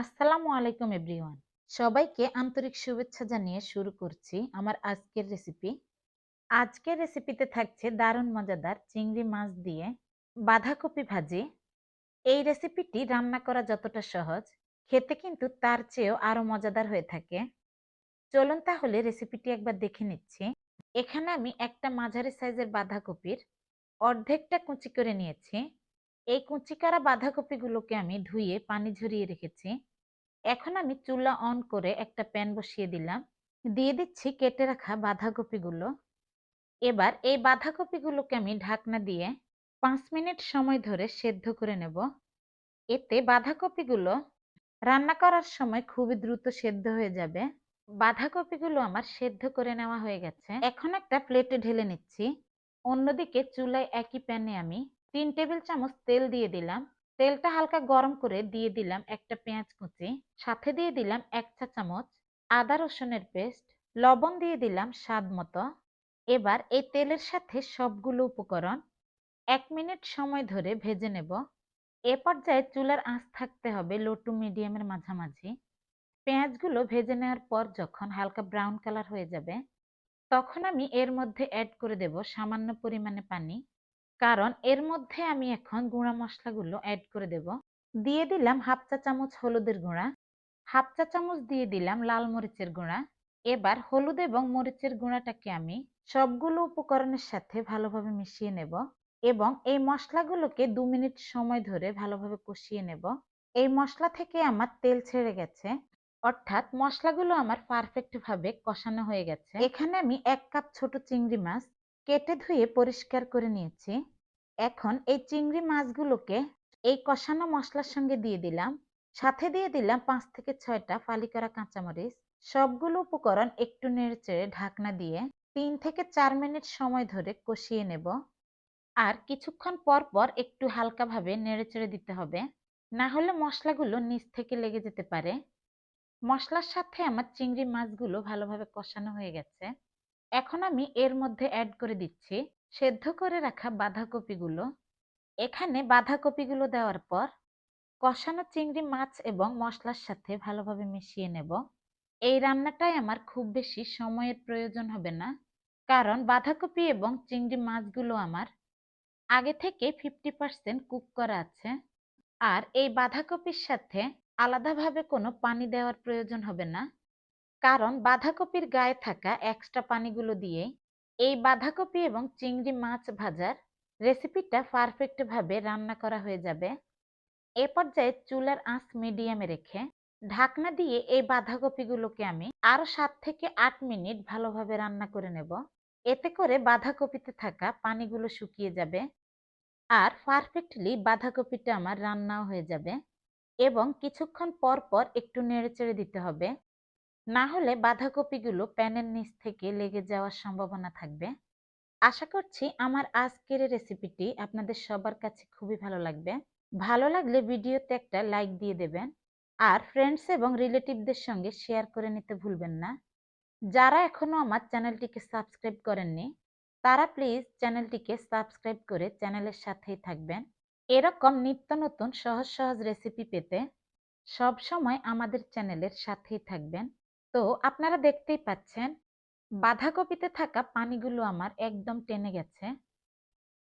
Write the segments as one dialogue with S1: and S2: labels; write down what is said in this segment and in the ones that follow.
S1: আসসালামু আলাইকুম এভরিওয়ান। সবাইকে আন্তরিক শুভেচ্ছা জানিয়ে শুরু করছি আমার আজকের রেসিপি আজকের রেসিপিতে থাকছে দারুণ মজাদার চিংড়ি মাছ দিয়ে বাঁধাকপি ভাজি। এই রেসিপিটি রান্না করা যতটা সহজ, খেতে কিন্তু তার চেয়েও আরও মজাদার হয়ে থাকে। চলুন তাহলে রেসিপিটি একবার দেখে নিচ্ছি। এখানে আমি একটা মাঝারি সাইজের বাঁধাকপির অর্ধেকটা কুচি করে নিয়েছি। এই কুচি করা বাঁধাকপিগুলোকে আমি ধুয়ে পানি ঝরিয়ে রেখেছি। এখন আমি চুলা অন করে একটা প্যান বসিয়ে দিলাম। দিয়ে দিচ্ছি কেটে রাখা বাঁধাকপিগুলো। এবার এই বাঁধাকপিগুলোকে আমি ঢাকনা দিয়ে পাঁচ মিনিট সময় ধরে সেদ্ধ করে নেব। এতে বাঁধাকপিগুলো রান্না করার সময় খুবই দ্রুত সেদ্ধ হয়ে যাবে। বাঁধাকপিগুলো আমার সেদ্ধ করে নেওয়া হয়ে গেছে। এখন একটা প্লেটে ঢেলে নিচ্ছি। অন্যদিকে চুলায় একই প্যানে আমি তিন টেবিল চামচ তেল দিয়ে দিলাম। তেলটা হালকা গরম করে দিয়ে দিলাম একটা পেঁয়াজ কুচি। সাথে দিয়ে দিলাম এক চা চামচ আদা রসুনের পেস্ট। লবণ দিয়ে দিলাম স্বাদ মতো। এবার এই তেলের সাথে সবগুলো উপকরণ এক মিনিট সময় ধরে ভেজে নেব। এ পর্যায়ে চুলার আঁচ থাকতে হবে লো টু মিডিয়ামের মাঝামাঝি। পেঁয়াজগুলো ভেজে নেওয়ার পর যখন হালকা ব্রাউন কালার হয়ে যাবে, তখন আমি এর মধ্যে অ্যাড করে দেব সামান্য পরিমাণে পানি। কারণ এর মধ্যে আমি এখন গুঁড়া মশলাগুলো অ্যাড করে দেব। দিয়ে দিলাম হাফ চা চামচ হলুদের গুঁড়া, হাফ চা চামচ দিয়ে দিলাম লাল মরিচের গুঁড়া। এবার হলুদ এবং মরিচের গুঁড়াটাকে আমি সবগুলো উপকরণের সাথে ভালোভাবে মিশিয়ে নেব এবং এই মশলাগুলোকে দু মিনিট সময় ধরে ভালোভাবে কষিয়ে নেব। এই মশলা থেকে আমার তেল ছেড়ে গেছে, অর্থাৎ মশলাগুলো আমার পারফেক্টভাবে কষানো হয়ে গেছে। এখানে আমি এক কাপ ছোট চিংড়ি মাছ কেটে ধুয়ে পরিষ্কার করে নিয়েছি। এখন এই চিংড়ি মাছগুলোকে এই কষানো মশলার সঙ্গে দিয়ে দিলাম। সাথে দিয়ে দিলাম পাঁচ থেকে ছয়টা ফালি করা কাঁচামরিচ। সবগুলো উপকরণ একটু নেড়েচেড়ে ঢাকনা দিয়ে তিন থেকে চার মিনিট সময় ধরে কষিয়ে নেব। আর কিছুক্ষণ পর পর একটু হালকাভাবে নেড়েচেড়ে দিতে হবে। না হলে মশলাগুলো নিচ থেকে লেগে যেতে পারে। মশলার সাথে আমার চিংড়ি মাছগুলো ভালোভাবে কষানো হয়ে গেছে। এখন আমি এর মধ্যে অ্যাড করে দিচ্ছি, সেদ্ধ করে রাখা বাঁধাকপিগুলো। এখানে বাঁধাকপিগুলো দেওয়ার পর কষানো চিংড়ি মাছ এবং মশলার সাথে ভালোভাবে মিশিয়ে নেব। এই রান্নাটাই আমার খুব বেশি সময়ের প্রয়োজন হবে না, কারণ বাঁধাকপি এবং চিংড়ি মাছগুলো আমার আগে থেকে ফিফটি পার্সেন্ট কুক করা আছে। আর এই বাঁধাকপির সাথে আলাদাভাবে কোনো পানি দেওয়ার প্রয়োজন হবে না। কারণ বাঁধাকপির গায়ে থাকা এক্সট্রা পানিগুলো দিয়ে এই বাঁধাকপি এবং চিংড়ি মাছ ভাজার রেসিপিটা পারফেক্টভাবে রান্না করা হয়ে যাবে। এ পর্যায়ে চুলার আঁচ মিডিয়ামে রেখে ঢাকনা দিয়ে এই বাঁধাকপিগুলোকে আমি আরও সাত থেকে আট মিনিট ভালোভাবে রান্না করে নেব। এতে করে বাঁধাকপিতে থাকা পানিগুলো শুকিয়ে যাবে আর পারফেক্টলি বাঁধাকপিটা আমার রান্নাও হয়ে যাবে এবং কিছুক্ষণ পর পর একটু নেড়েচেড়ে দিতে হবে। না হলে বাঁধাকপিগুলো প্যানের নিচ থেকে লেগে যাওয়ার সম্ভাবনা থাকবে। আশা করছি আমার আজকের রেসিপিটি আপনাদের সবার কাছে খুবই ভালো লাগবে। ভালো লাগলে ভিডিওতে একটা লাইক দিয়ে দেবেন আর ফ্রেন্ডস এবং রিলেটিভদের সঙ্গে শেয়ার করে নিতে ভুলবেন না। যারা এখনও আমার চ্যানেলটিকে সাবস্ক্রাইব করেননি, তারা প্লিজ চ্যানেলটিকে সাবস্ক্রাইব করে চ্যানেলের সাথেই থাকবেন। এরকম নিত্য নতুন সহজ সহজ রেসিপি পেতে সব সময় আমাদের চ্যানেলের সাথেই থাকবেন। তো আপনারা দেখতেই পাচ্ছেন বাঁধাকপিতে থাকা পানিগুলো আমার একদম টেনে গেছে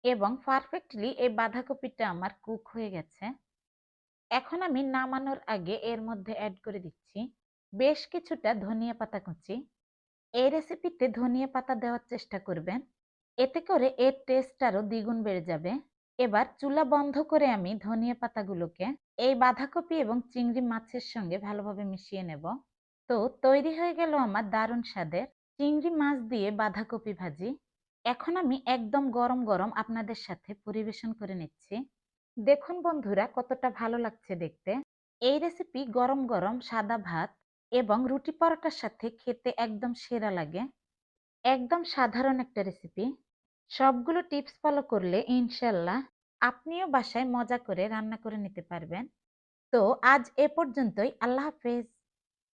S1: এবং পারফেক্টলি এই বাঁধাকপিটা আমার কুক হয়ে গেছে। এখন আমি নামানোর আগে এর মধ্যে অ্যাড করে দিচ্ছি বেশ কিছুটা ধনিয়া পাতা কুচি। এই রেসিপিতে ধনিয়া পাতা দেওয়ার চেষ্টা করবেন এতে করে এর টেস্ট আরও দ্বিগুণ বেড়ে যাবে। এবার চুলা বন্ধ করে আমি ধনিয়া পাতাগুলোকে এই বাঁধাকপি এবং চিংড়ি মাছের সঙ্গে ভালোভাবে মিশিয়ে নেব। তো তৈরি হয়ে গেল আমার দারুণ স্বাদের। চিংড়ি মাছ দিয়ে বাঁধাকপি ভাজি। এখন আমি একদম গরম গরম আপনাদের সাথে পরিবেশন করে নিচ্ছি। দেখুন বন্ধুরা কতটা ভালো লাগছে দেখতে। এই রেসিপি গরম গরম সাদা ভাত এবং রুটি পরোটার সাথে খেতে একদম সেরা লাগে। একদম সাধারণ একটা রেসিপি সবগুলো টিপস ফলো করলে ইনশাল্লাহ আপনিও বাসায় মজা করে রান্না করে নিতে পারবেন। তো আজ এ পর্যন্তই। আল্লাহ হাফেজ।